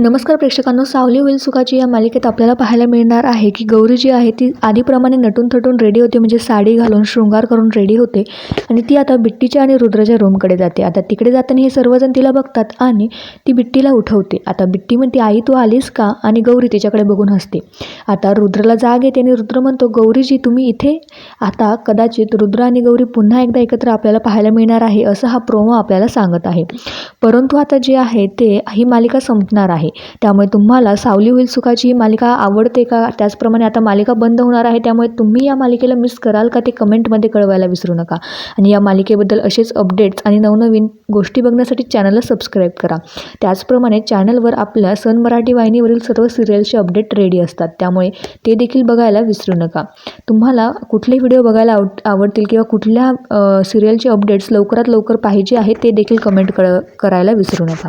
नमस्कार प्रेक्षकांनो सावली होईल सुखाची या मालिकेत आपल्याला पाहायला मिळणार आहे की गौरी जी आहे ती आधीप्रमाणे नटून थटून रेडी होते म्हणजे साडी घालून शृंगार करून रेडी होते आणि ती आता बिट्टीच्या आणि रुद्राच्या रूमकडे जाते. आता तिकडे जाताना हे सर्वजण तिला बघतात आणि ती बिट्टीला उठवते. आता बिट्टी म्हणते आई तू आलीस का? आणि गौरी तिच्याकडे बघून हसते. आता रुद्रला जाग येते आणि रुद्र म्हणतो गौरीजी तुम्ही इथे? आता कदाचित रुद्र आणि गौरी पुन्हा एकदा एकत्र आपल्याला पाहायला मिळणार आहे असं हा प्रोमो आपल्याला सांगत आहे. परंतु आता जे आहे ते ही मालिका संपणार आहे. त्यामुळे तुम्हाला सावली होईल सुखाची ही मालिका आवडते का? त्याचप्रमाणे आता मालिका बंद होणार आहे त्यामुळे तुम्ही या मालिकेला मिस कराल का ते कमेंटमध्ये कळवायला विसरू नका. आणि या मालिकेबद्दल असेच अपडेट्स आणि नवनवीन गोष्टी बघण्यासाठी चॅनलला सबस्क्राईब करा. त्याचप्रमाणे चॅनलवर आपल्या सन मराठी वाहिनीवरील सर्व सिरियलचे अपडेट रेडी असतात. त्यामुळे ते देखील बघायला विसरू नका. तुम्हाला कुठले व्हिडिओ बघायला आव आवडतील किंवा कुठल्या सिरियलचे अपडेट्स लवकरात लवकर पाहिजे आहे ते देखील कमेंट कळ करायला विसरू नका.